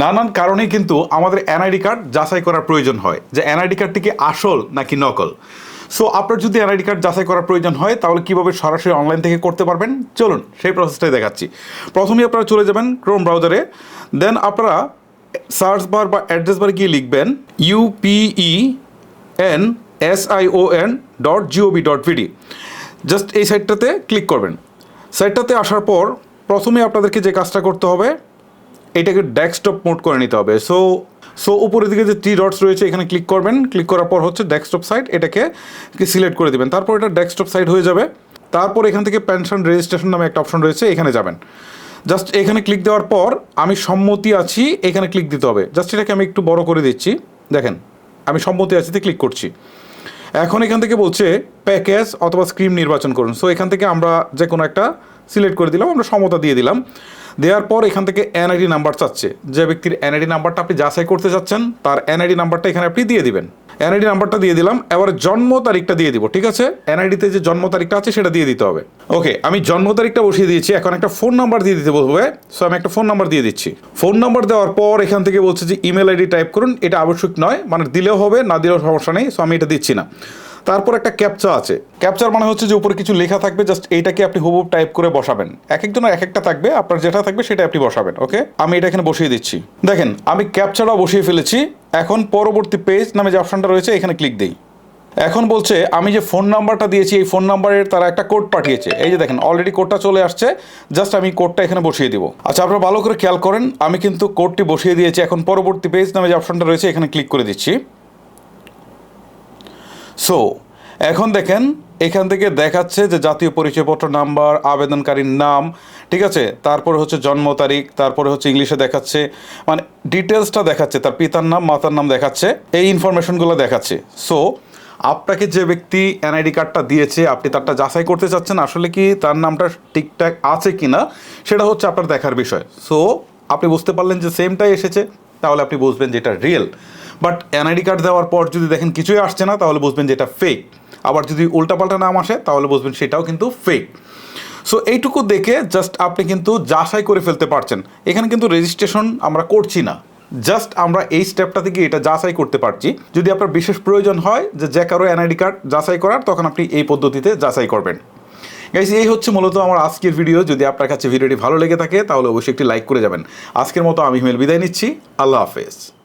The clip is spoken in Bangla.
নানান কারণে কিন্তু আমাদের এনআইডি কার্ড যাচাই করার প্রয়োজন হয় যে এনআইডি কার্ডটি কি আসল নাকি নকল। সো আপনার যদি এনআইডি কার্ড যাচাই করার প্রয়োজন হয়, তাহলে কীভাবে সরাসরি অনলাইন থেকে করতে পারবেন? চলুন, সেই প্রসেসটাই দেখাচ্ছি। প্রথমেই আপনারা চলে যাবেন ক্রোম ব্রাউজারে দেন আপনারা সার্চ বার বা অ্যাড্রেস বার গিয়ে লিখবেন UPE N S I O N dot GOV dot BD just এই সাইটটাতে ক্লিক করবেন। সাইটটাতে আসার পর প্রথমে আপনাদেরকে যে কাজটা করতে হবে এটাকে ডেস্কটপ মোড করে নিতে হবে। সো সো উপরের দিকে যে থ্রি ডটস রয়েছে, এখানে ক্লিক করবেন। ক্লিক করার পর হচ্ছে ডেস্কটপ সাইট এটাকে সিলেক্ট করে দিবেন। তারপর এটা ডেস্কটপ সাইট হয়ে যাবে। তারপর এখান থেকে পেনশন রেজিস্ট্রেশন নামে একটা অপশন রয়েছে, এখানে যাবেন। জাস্ট এখানে ক্লিক দেওয়ার পর আমি সম্মতি আছি, এখানে ক্লিক দিতে হবে। জাস্ট এটাকে আমি একটু বড় করে দিচ্ছি। দেখেন, আমি সম্মতি আছি আছিতে ক্লিক করছি। এখন এখান থেকে বলছে প্যাকেজ অথবা স্ক্রিম নির্বাচন করুন। সো এখান থেকে আমরা যে কোনো একটা সিলেক্ট করে দিলাম, আমরা সমতা দিয়ে দিলাম। দেওয়ার পর এখান থেকে এনআইডি নাম্বার চাচ্ছে। যে ব্যক্তির এনআইডি নাম্বারটা আপনি যাচাই করতে চাচ্ছেন, তার এনআইডি নাম্বারটা এখানে আপনি দিয়ে দিবেন। এনআইডি নাম্বারটা দিয়ে দিলাম, এবার জন্ম তারিখটা দিয়ে দিব, ঠিক আছে? এনআইডিতে যে জন্ম তারিখটা আছে, সেটা দিয়ে দিতে হবে। ওকে আমি জন্ম তারিখটা বসিয়ে দিয়েছি, এখন একটা ফোন নাম্বার দিয়ে দিতে বলবে। সো আমি একটা ফোন নাম্বার দিয়ে দিচ্ছি। ফোন নাম্বার দেওয়ার পর এখান থেকে বলছে যে ইমেল আইডি টাইপ করুন, এটা আবশ্যক নয় মানে দিলেও হবে, না দিলেও সমস্যা নেই সো আমি এটা দিচ্ছি না। তারপর একটা ক্যাপচা আছে। ক্যাপচার মানে হচ্ছে যে উপরে কিছু লেখা থাকবে জাস্ট এইটাকে আপনি হুবহুব টাইপ করে বসাবেন। এক একজনের এক একটা থাকবে, আপনার যেটা থাকবে সেটা আপনি বসাবেন ওকে আমি এটা এখানে বসিয়ে দিচ্ছি। দেখেন, আমি ক্যাপচারটাও বসিয়ে ফেলেছি। এখন পরবর্তী পেজ নামে যে অপশনটা রয়েছে, এখানে ক্লিক দিই। এখন বলছে, আমি যে ফোন নাম্বারটা দিয়েছি, এই ফোন নাম্বারের তারা একটা কোড পাঠিয়েছে। এই যে দেখেন অলরেডি কোডটা চলে আসছে জাস্ট আমি কোডটা এখানে বসিয়ে দিব। আচ্ছা আপনারা ভালো করে খেয়াল করেন, আমি কিন্তু কোডটি বসিয়ে দিয়েছি। এখন পরবর্তী পেজ নামে যে অপশনটা রয়েছে, এখানে ক্লিক করে দিচ্ছি। সো এখন দেখেন, এখান থেকে দেখাচ্ছে যে জাতীয় পরিচয়পত্র নাম্বার, আবেদনকারীর নাম, ঠিক আছে? তারপরে হচ্ছে জন্ম তারিখ, তারপরে হচ্ছে ইংলিশে দেখাচ্ছে মানে ডিটেলসটা দেখাচ্ছে, তার পিতার নাম, মাতার নাম দেখাচ্ছে, এই ইনফরমেশনগুলো দেখাচ্ছে। সো আপনাকে যে ব্যক্তি এনআইডি কার্ডটা দিয়েছে, আপনি তারটা যাচাই করতে চাচ্ছেন, আসলে কি তার নামটা ঠিকঠাক আছে কি না সেটা হচ্ছে আপনার দেখার বিষয়। সো আপনি বুঝতে পারলেন যে সেমটাই এসেছে তাহলে আপনি বুঝবেন যে এটা রিয়েল বাট এনআইডি কার্ড দেওয়ার পর যদি দেখেন কিছুই আসছে না, তাহলে বুঝবেন যে এটা ফেক আবার যদি উল্টাপাল্টা নাম আসে, তাহলে বুঝবেন সেটাও কিন্তু ফেক সো এইটুকু দেখে জাস্ট আপনি কিন্তু যাচাই করে ফেলতে পারছেন। এখানে কিন্তু রেজিস্ট্রেশন আমরা করছি না। জাস্ট আমরা এই স্টেপটা থেকে এটা যাচাই করতে পারছি। যদি আপনার বিশেষ প্রয়োজন হয় যে যে কারও এনআইডি কার্ড যাচাই করার, তখন আপনি এই পদ্ধতিতে যাচাই করবেন। গাইস এই হচ্ছে মূলত আমার আজকের ভিডিও যদি আপনার কাছে ভিডিওটি ভালো লেগে থাকে, তাহলে অবশ্যই একটি লাইক করে যাবেন। আজকের মতো আমি হিমেল বিদায় নিচ্ছি। আল্লাহ হাফেজ।